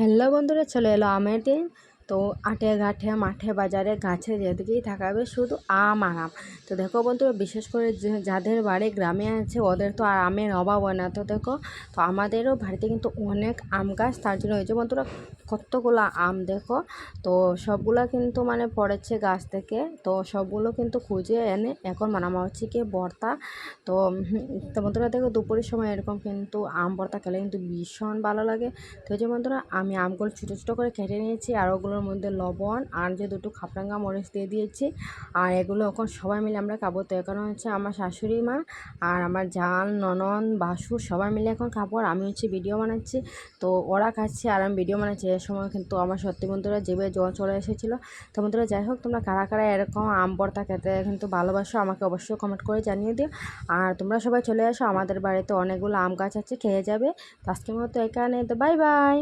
Hello বন্ধুরা চলে এলো আমের দিন তো আটে ঘাটে, মাঠে বাজারে, গাছে যেদিকেই থাকাবে শুধু আম আর আম। তো দেখো বন্ধুরা, বিশেষ করে যাদের বাড়ি গ্রামে আছে, ওদের তো আর আমের অভাব হয় না। তো দেখো, তো আমাদেরও বাড়িতে কিন্তু অনেক আম গাছ, তার জন্য হয়েছে বন্ধুরা, কতগুলো আম দেখো, তো সবগুলো কিন্তু মানে পড়েছে গাছ থেকে। তো সবগুলো কিন্তু খুঁজে এনে এখন বানানো হচ্ছে কি ভর্তা। তো বন্ধুরা, দেখো দুপুরের সময় এরকম কিন্তু আম ভর্তা খেলে কিন্তু ভীষণ ভালো লাগে। তো যে বন্ধুরা, আমি আমগুলো ছোটো ছোটো করে কেটে নিয়েছি আর ওগুলোর মধ্যে লবণ আর যে দুটো খাপরাঙ্গা মরিচ দিয়ে দিয়েছি। আর এগুলো এখন সবাই মিলে আমরা খাব। তো এখন হচ্ছে আমার শাশুড়ি মা আর আমার জাল ননন, বাসু সবাই মিলে এখন খাব। আর আমি হচ্ছে ভিডিও বানাচ্ছি। তো ওরা খাচ্ছে আর আমি ভিডিও বানাচ্ছি। এর সময় কিন্তু আমার সত্যি বন্ধুরা যেভাবে জল চলে এসেছিল। তো বন্ধুরা যাই হোক, তোমরা কারা কারা এরকম আম ভর্তা খেতে কিন্তু ভালোবাসো আমাকে অবশ্যই কমেন্ট করে জানিয়ে দিও। আর তোমরা সবাই চলে আসো আমাদের বাড়িতে অনেকগুলো আম গাছ আছে, খেয়ে যাবে। তো আজকের মতো এখানে তো বাই বাই